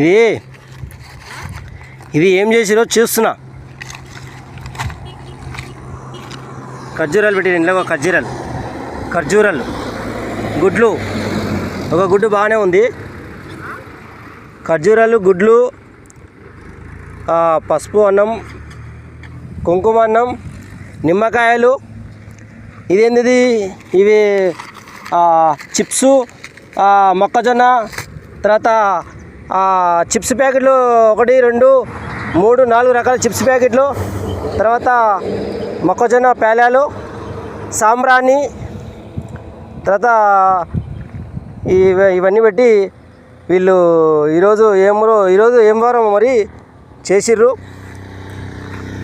ఇది ఇది ఏం చేసిరో చూస్తున్నా. ఖర్జూరాలు పెట్టి ఇంట్లో ఒక ఖర్జూరాలు. ఖర్జూరాలు. గుడ్లు. ఒక గుడ్డు బాగానే ఉంది. ఖర్జూరాలు గుడ్లు పసుపు అన్నం కుంకుమ అన్నం నిమ్మకాయలు. ఇదేంటిది? ఇవి చిప్సు మొక్కజొన్న తర్వాత చిప్స్ ప్యాకెట్లు ఒకటి రెండు మూడు నాలుగు రకాల చిప్స్ ప్యాకెట్లు తర్వాత మొక్కజొన్న పేలాలు సాంబ్రాణి తర్వాత ఇవ ఇవన్నీ పెట్టి వీళ్ళు ఈరోజు ఏమో ఈరోజు ఏం వారం మరి చేసిర్రు.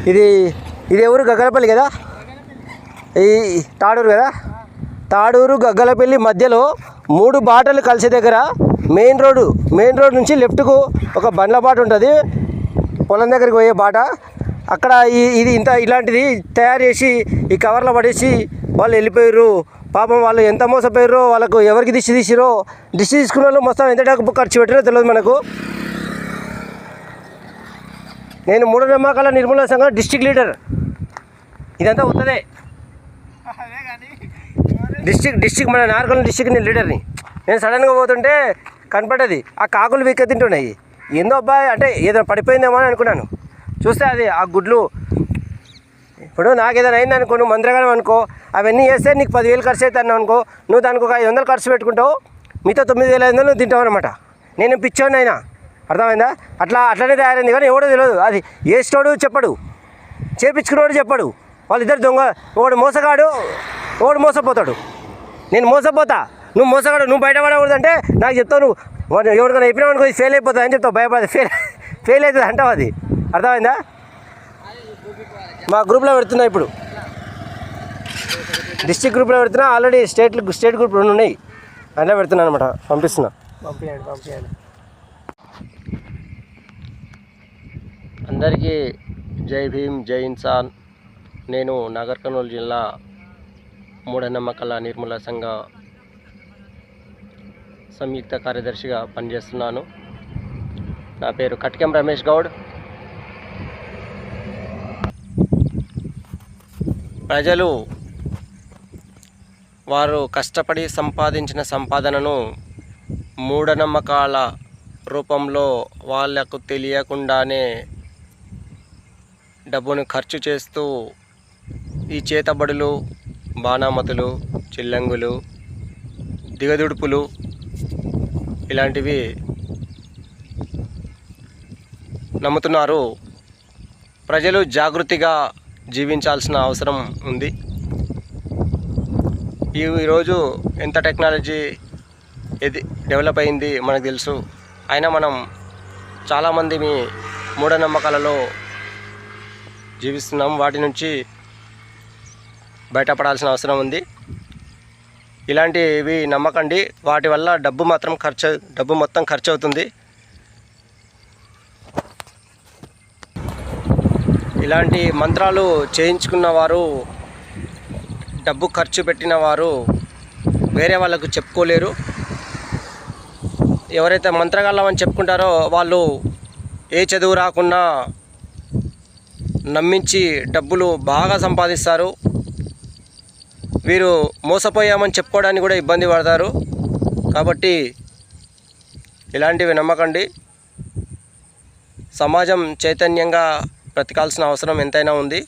ఇది ఇది ఎవరు? గగ్గలపల్లి కదా? ఈ తాడూరు కదా? తాడూరు గగ్గలపల్లి మధ్యలో మూడు బాటలు కలిసే దగ్గర మెయిన్ రోడ్డు మెయిన్ రోడ్ నుంచి లెఫ్ట్కు ఒక బండ్ల బాట ఉంటుంది. పొలం దగ్గరికి పోయే బాట. అక్కడ ఈ ఇది ఇంత ఇలాంటిది తయారు చేసి ఈ కవర్లో పడేసి వాళ్ళు వెళ్ళిపోయారు పాపం వాళ్ళు ఎంత మోసపోయారో వాళ్ళకు ఎవరికి దిష్టి తీసిరో దిష్టి తీసుకున్న వాళ్ళు మొత్తం ఎంత డబ్బు ఖర్చు పెట్టారో తెలియదు మనకు. నేను మూఢనమ్మకాల నిర్మూలన సంఘం డిస్టిక్ లీడర్. ఇదంతా ఉత్తదే డిస్టిక్ డిస్టిక్ మన నార్కల్ డిస్టిక్ నేను లీడర్ని. నేను సడన్గా పోతుంటే కనపడేది. ఆ కాకులు వీకె తింటున్నాయి. ఏందో అబ్బాయి అంటే ఏదైనా పడిపోయిందేమో అని అనుకున్నాను. చూస్తే అది ఆ గుడ్లు. ఇప్పుడు నాకు ఏదైనా అయింది అనుకో నువ్వు మంత్రగానం అనుకో అవన్నీ వేస్తే నీకు పదివేలు ఖర్చు అవుతాను అనుకో నువ్వు దానికి ఒక ఐదు వందలు ఖర్చు పెట్టుకుంటావు మిగతా తొమ్మిది వేల ఐదు వందలు నువ్వు తింటావు అనమాట నేను పిచ్చోని అయినా. అర్థమైందా? అట్లా అట్లనే తయారైంది కానీ ఎవడో తెలియదు. అది ఏస్టోడు చెప్పడు. చేపించుకున్నవాడు చెప్పడు. వాళ్ళిద్దరు దొంగ ఒకడు మోసగాడు ఒకడు మోసపోతాడు. నేను మోసపోతా. నువ్వు మోసగాడు నువ్వు బయటపడకూడదంటే నాకు చెప్తావు నువ్వు. ఎవరికైనా చెప్పినావు అనుకో ఫెయిల్ అయిపోతుంది అని చెప్తావు భయపడదు. ఫెయిల్ ఫెయిల్ అవుతుంది అంటావు అది. అర్థమైందా? మా గ్రూప్లో పెడుతున్నా ఇప్పుడు. డిస్టిక్ గ్రూప్లో పెడుతున్నా ఆల్రెడీ స్టేట్ స్టేట్ గ్రూప్ రెండు ఉన్నాయి. అందులో పెడుతున్నాను అనమాట పంపిస్తున్నా. పంపించండి పంపించండి అందరికీ జై భీమ్ జై ఇన్సాన్. నేను నాగర్ కర్నూలు జిల్లా మూఢనమ్మకాల నిర్మూల సంఘ సంయుక్త కార్యదర్శిగా పనిచేస్తున్నాను. నా పేరు కట్కెం రమేష్ గౌడ్. ప్రజలు వారు కష్టపడి సంపాదించిన సంపాదనను మూఢనమ్మకాల రూపంలో వాళ్ళకు తెలియకుండానే డబ్బును ఖర్చు చేస్తూ ఈ చేతబడులు బాణామతులు చిల్లంగులు దిగదుడుపులు ఇలాంటివి నమ్ముతున్నారు. ప్రజలు జాగృతిగా జీవించాల్సిన అవసరం ఉంది. ఈ ఈరోజు ఎంత టెక్నాలజీ ఇది డెవలప్ అయింది మనకు తెలుసు. అయినా మనం చాలామంది మీ మూఢనమ్మకాలలో జీవిస్తున్నాం. వాటి నుంచి బయటపడాల్సిన అవసరం ఉంది. ఇలాంటివి నమ్మకండి. వాటి వల్ల డబ్బు మాత్రం ఖర్చు డబ్బు మొత్తం ఖర్చు అవుతుంది ఇలాంటి మంత్రాలు చేయించుకున్న వారు డబ్బు ఖర్చు పెట్టిన వారు వేరే వాళ్ళకు చెప్పుకోలేరు. ఎవరైతే మంత్రగాళ్ళం అని చెప్పుకుంటారో వాళ్ళు ఏ చదువు రాకున్నా నమ్మించి డబ్బులు బాగా సంపాదిస్తారు. వీరు మోసపోయామని చెప్పుకోవడానికి కూడా ఇబ్బంది పడతారు. కాబట్టి ఇలాంటివి నమ్మకండి. సమాజం చైతన్యంగా బ్రతకాల్సిన అవసరం ఎంతైనా ఉంది.